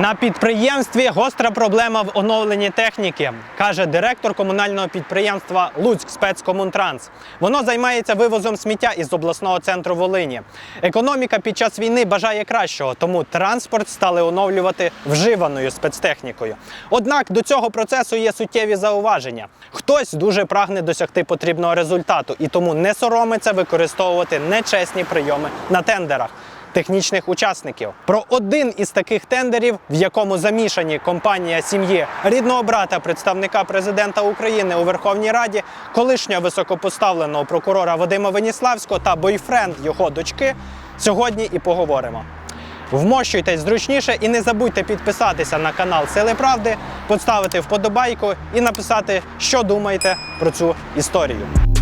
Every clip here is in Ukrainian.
На підприємстві гостра проблема в оновленні техніки, каже директор комунального підприємства Луцьк спецкомунтранс. Воно займається вивозом сміття із обласного центру Волині. Економіка під час війни бажає кращого, тому транспорт стали оновлювати вживаною спецтехнікою. Однак до цього процесу є суттєві зауваження. Хтось дуже прагне досягти потрібного результату і тому не соромиться використовувати нечесні прийоми на тендерах технічних учасників. Про один із таких тендерів, в якому замішані компанія сім'ї рідного брата представника президента України у Верховній Раді, колишнього високопоставленого прокурора Вадима Веніславського та бойфренд його дочки, сьогодні і поговоримо. Вмощуйтесь зручніше і не забудьте підписатися на канал Сили Правди, поставити вподобайку і написати, що думаєте про цю історію.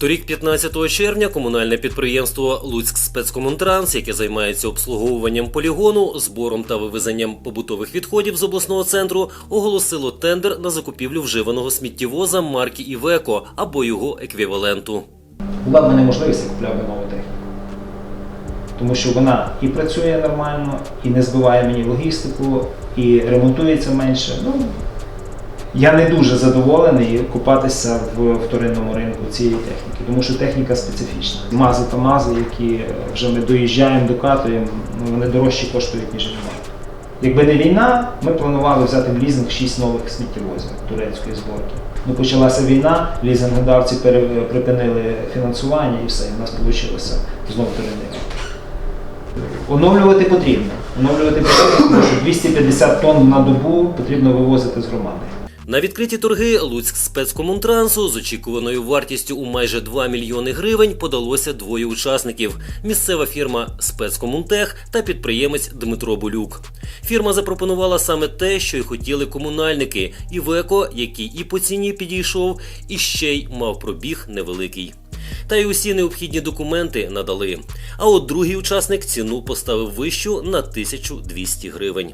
Торік, 15 червня, комунальне підприємство Луцьк спецкомунтранс, яке займається обслуговуванням полігону, збором та вивезенням побутових відходів з обласного центру, оголосило тендер на закупівлю вживаного сміттєвоза марки Івеко або його еквіваленту. була б в мене можливість, я купляв нову техніку. Тому що вона і працює нормально, і не збиває мені логістику, і ремонтується менше. Ну, я не дуже задоволений купатися в вторинному ринку цієї техніки, тому що техніка специфічна. Мази та мази, які е, вже ми доїжджаємо, докатуємо, ну, вони дорожчі коштують, ніж немає. Якби не війна, ми планували взяти в лізинг 6 нових сміттєвозів турецької зборки. Ну, почалася війна, лізингодавці припинили фінансування і все, і в нас вийшло знову турини. Оновлювати потрібно. Оновлювати потрібно, тому що 250 тонн на добу потрібно вивозити з громади. На відкриті торги Луцьк спецкомунтрансу з очікуваною вартістю у майже 2 мільйони гривень подалося двоє учасників: місцева фірма Спецкомунтех та підприємець Дмитро Болюк. Фірма запропонувала саме те, що й хотіли комунальники, Івеко, який і по ціні підійшов, і ще й мав пробіг невеликий. Та й усі необхідні документи надали. А от другий учасник ціну поставив вищу на 1200 гривень.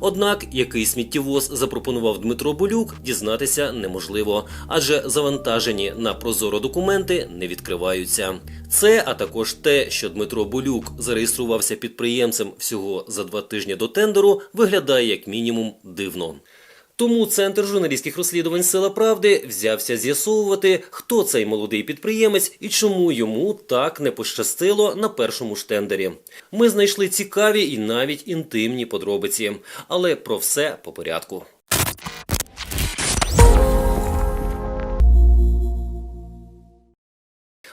Однак, який сміттєвоз запропонував Дмитро Болюк, дізнатися неможливо, адже завантажені на прозоро документи не відкриваються. Це, а також те, що Дмитро Болюк зареєструвався підприємцем всього за два тижні до тендеру, виглядає як мінімум дивно. Тому центр журналістських розслідувань Сила Правди взявся з'ясовувати, хто цей молодий підприємець і чому йому так не пощастило на першому ж тендері. Ми знайшли цікаві і навіть інтимні подробиці, але про все по порядку.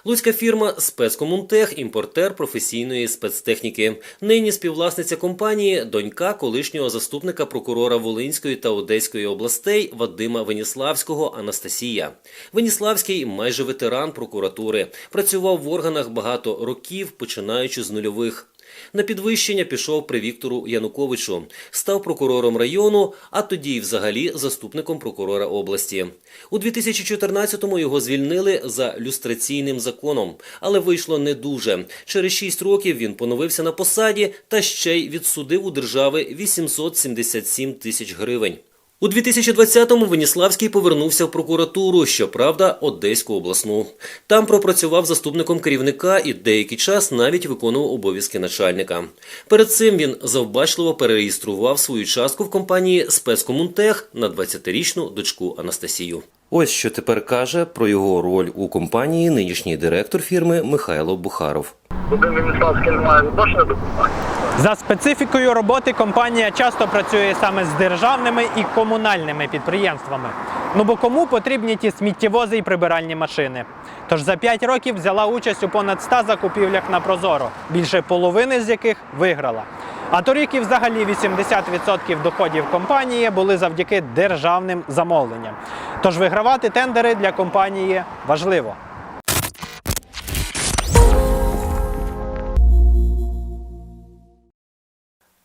Луцька фірма Спецкомунтех, імпортер професійної спецтехніки. Нині співвласниця компанії, донька колишнього заступника прокурора Волинської та Одеської областей Вадима Веніславського Анастасія. Веніславський майже ветеран прокуратури. Працював в органах багато років, починаючи з нульових. На підвищення пішов при Віктору Януковичу, став прокурором району, а тоді й взагалі заступником прокурора області. У 2014-му його звільнили за люстраційним законом, але вийшло не дуже. Через 6 років він поновився на посаді та ще й відсудив у держави 877 тисяч гривень. У 2020-му Веніславський повернувся в прокуратуру, щоправда, Одеську обласну. Там пропрацював заступником керівника і деякий час навіть виконував обов'язки начальника. Перед цим він завбачливо перереєстрував свою частку в компанії Спецкомунтех на 20-річну дочку Анастасію. Ось що тепер каже про його роль у компанії нинішній директор фірми Михайло Бухаров. Один Веніславський не має відношення до компанії. За специфікою роботи компанія часто працює саме з державними і комунальними підприємствами. Ну бо кому потрібні ті сміттєвози і прибиральні машини? Тож за 5 років взяла участь у понад 100 закупівлях на Прозоро, більше половини з яких виграла. А торік і взагалі 80% доходів компанії були завдяки державним замовленням. Тож вигравати тендери для компанії важливо.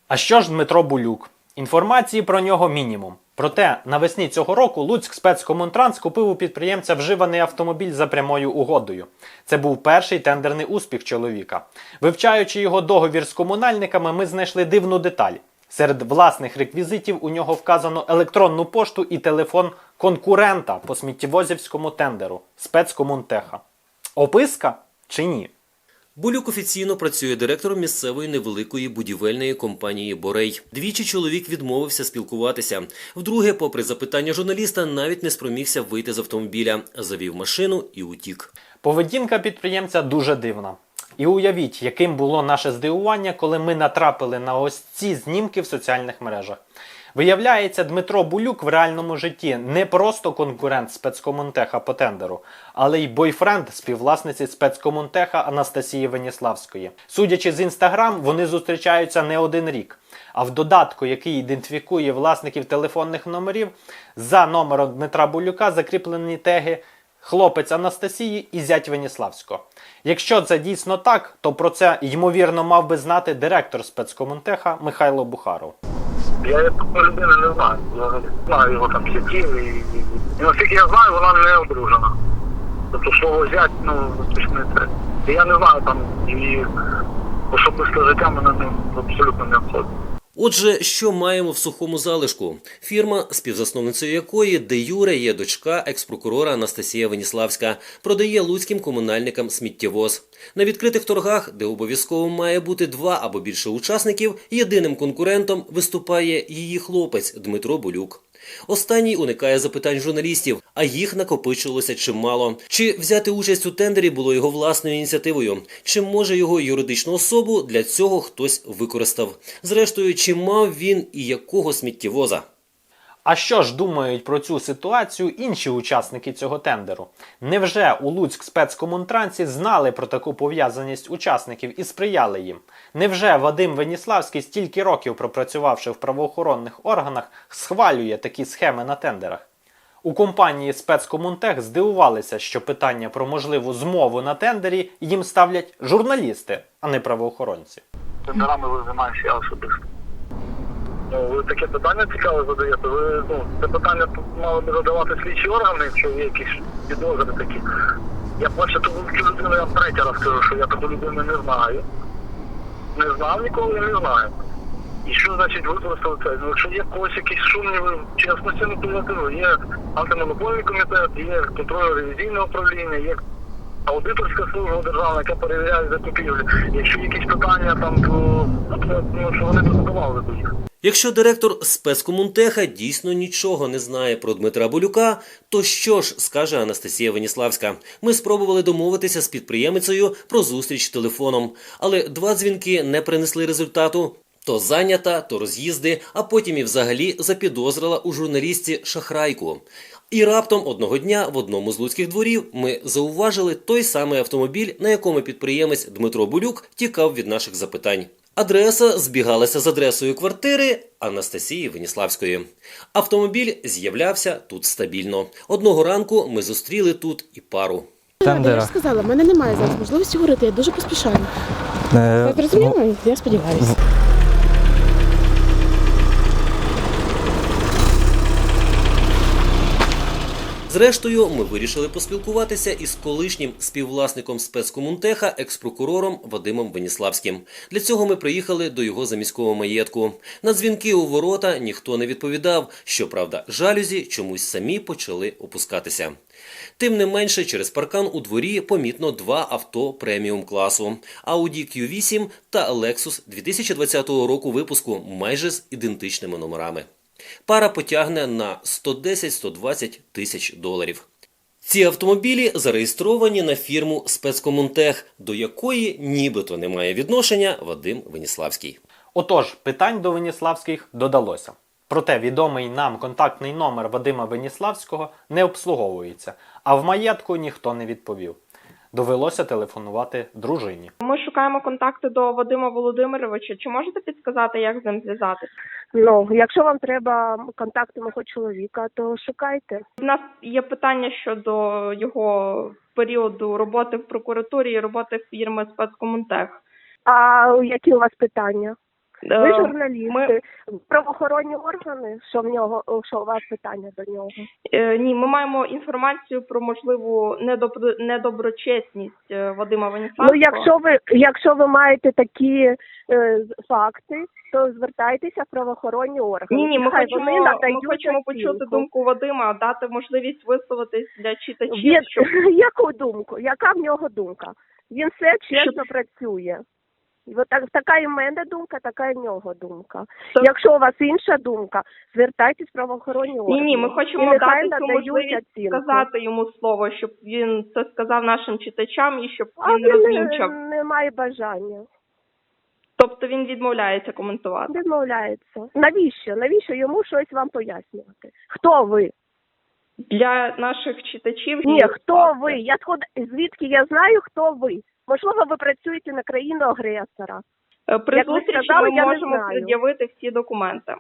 А що ж Дмитро Булюк? Інформації про нього мінімум. Проте навесні цього року Луцьк спецкомунтранс купив у підприємця вживаний автомобіль за прямою угодою. Це був перший тендерний успіх чоловіка. Вивчаючи його договір з комунальниками, ми знайшли дивну деталь. Серед власних реквізитів у нього вказано електронну пошту і телефон конкурента по сміттєвозівському тендеру спецкомунтеха. Описка чи ні? Булюк офіційно працює директором місцевої невеликої будівельної компанії Борей. Двічі чоловік відмовився спілкуватися. Вдруге, попри запитання журналіста, навіть не спромігся вийти з автомобіля, завів машину і утік. Поведінка підприємця дуже дивна. І уявіть, яким було наше здивування, коли ми натрапили на ось ці знімки в соціальних мережах. Виявляється, Дмитро Булюк в реальному житті не просто конкурент спецкомунтеха по тендеру, але й бойфренд співвласниці спецкомунтеха Анастасії Веніславської. Судячи з інстаграм, вони зустрічаються не один рік. А в додатку, який ідентифікує власників телефонних номерів, за номером Дмитра Булюка закріплені теги хлопець Анастасії і зять Веніславського. Якщо це дійсно так, то про це ймовірно мав би знати директор спецкомунтеха Михайло Бухаров. Я такої людини не знаю. Я не знаю його там сітів і, і, наскільки я знаю, вона не одружена. Тобто слово зять, ну, не це. І я не знаю там її особисте життя мене не, абсолютно не обходить. Отже, що маємо в сухому залишку? Фірма, співзасновницею якої де Юре є дочка експрокурора Анастасія Веніславська, продає луцьким комунальникам сміттєвоз. На відкритих торгах, де обов'язково має бути два або більше учасників, єдиним конкурентом виступає її хлопець Дмитро Болюк. Останній уникає запитань журналістів, а їх накопичилося чимало. Чи взяти участь у тендері було його власною ініціативою? Чи може його юридичну особу для цього хтось використав? Зрештою, чи мав він і якого сміттєвоза? А що ж думають про цю ситуацію інші учасники цього тендеру? Невже у Луцьк спецкомунтрансі знали про таку пов'язаність учасників і сприяли їм? Невже Вадим Веніславський, стільки років пропрацювавши в правоохоронних органах, схвалює такі схеми на тендерах? У компанії спецкомунтех здивувалися, що питання про можливу змову на тендері їм ставлять журналісти, а не правоохоронці. Тендерами ви займаюся я особисто. Ну, ви таке питання цікаве задаєте. Ви ну, це питання мали би задавати слідчі органи, якщо є якісь підозри такі. Я бачу ту людину, я вам третій раз кажу, що я таку людину не знаю. Не знав ніколи і не знаю. І що значить використали це? Ну, якщо є когось якісь сумніви в чесності, ну то є антимонопольний комітет, є контрольно-ревізійне управління, є аудиторська служба державна, яка перевіряє закупівлі. Якщо якісь питання там, то ну, ну, що вони б задавали до їх. Якщо директор спецкомунтеха дійсно нічого не знає про Дмитра Болюка, то що ж скаже Анастасія Веніславська? Ми спробували домовитися з підприємицею про зустріч телефоном, але два дзвінки не принесли результату. То зайнята, то роз'їзди, а потім і взагалі запідозрила у журналісті шахрайку. І раптом одного дня в одному з луцьких дворів ми зауважили той самий автомобіль, на якому підприємець Дмитро Булюк тікав від наших запитань. Адреса збігалася з адресою квартири Анастасії Веніславської. Автомобіль з'являвся тут стабільно. Одного ранку ми зустріли тут і пару. Я ж сказала, в мене немає зараз можливості говорити, я дуже поспішаю. Ви зрозуміли? Я сподіваюся. Зрештою, ми вирішили поспілкуватися із колишнім співвласником спецкомунтеха, експрокурором Вадимом Веніславським. Для цього ми приїхали до його заміського маєтку. На дзвінки у ворота ніхто не відповідав. Щоправда, жалюзі чомусь самі почали опускатися. Тим не менше, через паркан у дворі помітно два авто преміум класу: Audi Q8 та Lexus 2020 року випуску, майже з ідентичними номерами. Пара потягне на 110-120 тисяч доларів. Ці автомобілі зареєстровані на фірму спецкомунтех, до якої нібито не має відношення Вадим Веніславський. Отож, питань до Веніславських додалося. Проте відомий нам контактний номер Вадима Веніславського не обслуговується, а в маєтку ніхто не відповів. Довелося телефонувати дружині. Ми шукаємо контакти до Вадима Володимировича. Чи можете підсказати, як з ним зв'язатися? Ну, якщо вам треба контакти мого чоловіка, то шукайте. У нас є питання щодо його періоду роботи в прокуратурі і роботи фірми спецкомунтех. А які у вас питання? Ви Е, журналісти, ми- правоохоронні органи? Що в нього що у вас питання до нього? е, Ні, ми маємо інформацію про можливу недобро, недоброчесність е, Вадима Веніславського. Ну, якщо ви якщо ви маєте такі е, факти, то звертайтеся в правоохоронні органи. Ні, ні, ми Нехай хочемо, вони ми хочемо почути думку Вадима, дати можливість висловитись для читачів, Від- щоб Яку думку? Яка в нього думка? Він все чесно працює. І от так, така і в мене думка, така і в нього думка. То- Якщо у вас інша думка, звертайтесь в правоохоронні органи. ні, ми хочемо дати цю можливість оцінку. сказати йому слово, щоб він це сказав нашим читачам і щоб А він він розвінчав. не, не має бажання, Тобто він відмовляється коментувати. відмовляється. Навіщо? Навіщо йому щось вам пояснювати? Хто ви? Для наших читачів Ні, хто ви? Я звідки я знаю, хто ви? Можливо, ви працюєте на країну агресора. Е, При Як зустрічі сказали, ми можемо пред'явити всі документи.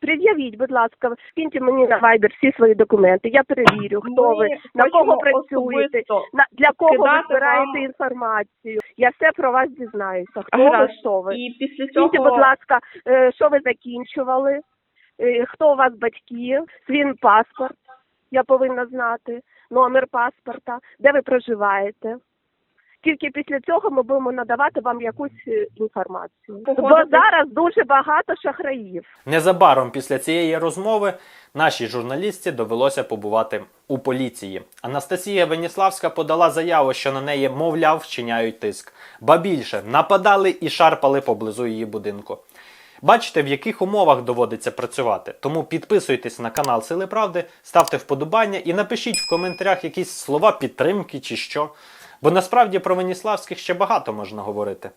Пред'явіть, будь ласка, скиньте мені на Viber всі свої документи. Я перевірю, хто Ми ви, на кого працюєте, на для кого ви збираєте вам- інформацію. Я все про вас дізнаюся. Хто Гаразд. ви, що ви? І після Скиньте, будь ласка, е, що ви закінчували, е, хто у вас батьки, свій паспорт. Я повинна знати, номер паспорта, де ви проживаєте. Тільки після цього ми будемо надавати вам якусь е, інформацію. Бо зараз дуже багато шахраїв. Незабаром після цієї розмови нашій журналістці довелося побувати у поліції. Анастасія Веніславська подала заяву, що на неї, мовляв, вчиняють тиск. Ба більше нападали і шарпали поблизу її будинку. Бачите, в яких умовах доводиться працювати. Тому підписуйтесь на канал Сили Правди, ставте вподобання і напишіть в коментарях якісь слова підтримки чи що. Бо насправді про Веніславських ще багато можна говорити.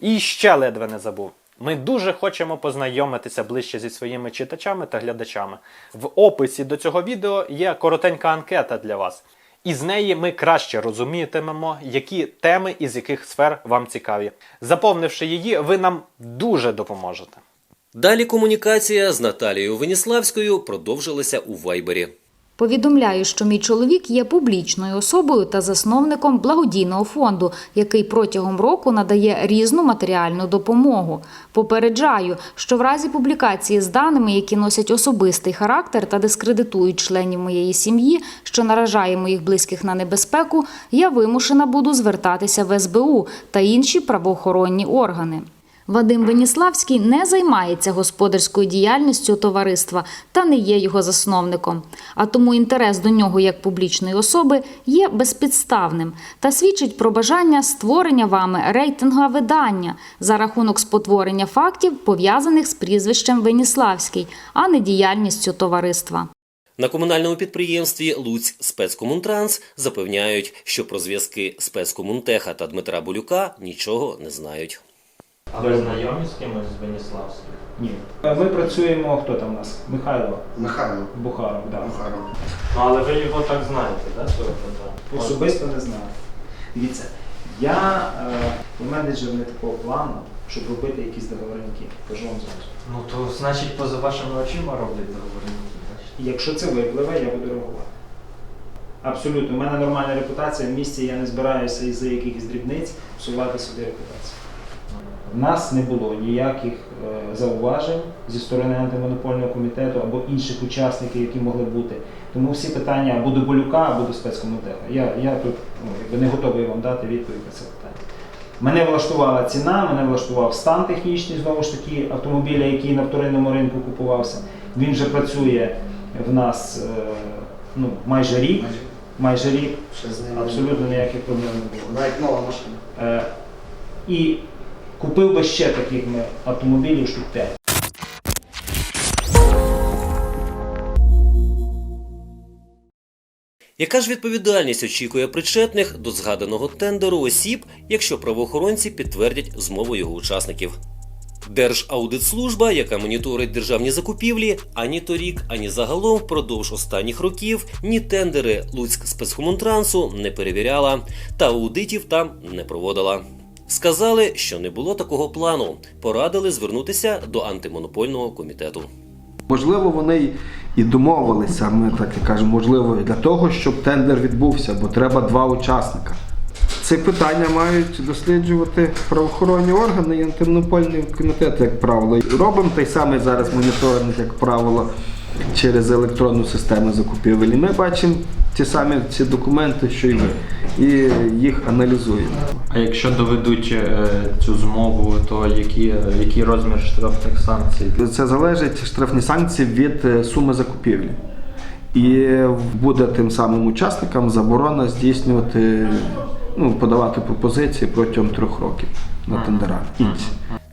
І ще ледве не забув. Ми дуже хочемо познайомитися ближче зі своїми читачами та глядачами. В описі до цього відео є коротенька анкета для вас. І з неї ми краще розумітимемо, які теми із яких сфер вам цікаві. Заповнивши її, ви нам дуже допоможете. Далі комунікація з Наталією Веніславською продовжилася у Вайбері. Повідомляю, що мій чоловік є публічною особою та засновником благодійного фонду, який протягом року надає різну матеріальну допомогу. Попереджаю, що в разі публікації з даними, які носять особистий характер та дискредитують членів моєї сім'ї, що наражає моїх близьких на небезпеку, я вимушена буду звертатися в СБУ та інші правоохоронні органи. Вадим Веніславський не займається господарською діяльністю товариства та не є його засновником, а тому інтерес до нього як публічної особи є безпідставним та свідчить про бажання створення вами рейтингового видання за рахунок спотворення фактів, пов'язаних з прізвищем Веніславський, а не діяльністю товариства. На комунальному підприємстві Луцьк спецкомунтранс запевняють, що про зв'язки спецкомунтеха та Дмитра Болюка нічого не знають. А ви знайомі з кимось з Веніславським? Ні. Ми працюємо, хто там у нас? Михайло Михайло Бухаров, да. Бухаров. Ну, але ви його так знаєте, да, цього? Особисто не знаю. Дивіться, я е, менеджер не такого плану, щоб робити якісь договоренки. Кажу вам зразу. Ну то значить поза вашими очима роблять договорники? І Якщо це випливе, я буду реагувати. Абсолютно, у мене нормальна репутація в місті, я не збираюся із-за якихось дрібниць псувати собі репутацію. В нас не було ніяких е, зауважень зі сторони антимонопольного комітету або інших учасників, які могли бути. Тому всі питання або до Болюка, або до спецкомітету. Я, я тут ну, якби не готовий вам дати відповідь на це питання. Мене влаштувала ціна, мене влаштував стан технічний, знову ж таки, автомобіля, який на вторинному ринку купувався. Він вже працює в нас е, ну, майже рік. Майже рік, абсолютно ніяких проблем не було. Навіть нова машина. Е, і купив би ще таких автомобілів штук 5. Яка ж відповідальність очікує причетних до згаданого тендеру осіб, якщо правоохоронці підтвердять змову його учасників? Держаудитслужба, яка моніторить державні закупівлі, ані торік, ані загалом впродовж останніх років ні тендери Луцьк спецкомунтрансу не перевіряла та аудитів там не проводила. Сказали, що не було такого плану. Порадили звернутися до антимонопольного комітету. Можливо, вони і домовилися, ми так і кажемо, можливо, для того, щоб тендер відбувся, бо треба два учасника. Це питання мають досліджувати правоохоронні органи і антимонопольний комітет, як правило. Робимо той самий зараз моніторинг, як правило, через електронну систему закупівель. І ми бачимо ті самі ці документи, що й ви, і їх аналізуємо. А якщо доведуть е, цю змову, то які, який розмір штрафних санкцій? Це залежить штрафні санкції від е, суми закупівлі. І буде тим самим учасникам заборона здійснювати ну, подавати пропозиції протягом трьох років на тендера.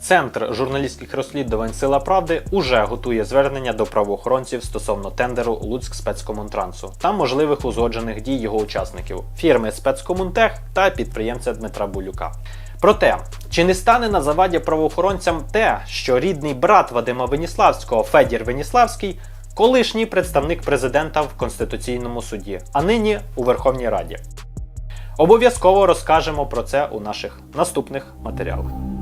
Центр журналістських розслідувань Сила Правди уже готує звернення до правоохоронців стосовно тендеру Луцьк спецкомунтрансу та можливих узгоджених дій його учасників фірми Спецкомунтех та підприємця Дмитра Булюка. Проте, чи не стане на заваді правоохоронцям те, що рідний брат Вадима Веніславського Федір Веніславський колишній представник президента в Конституційному суді, а нині у Верховній Раді? Обов'язково розкажемо про це у наших наступних матеріалах.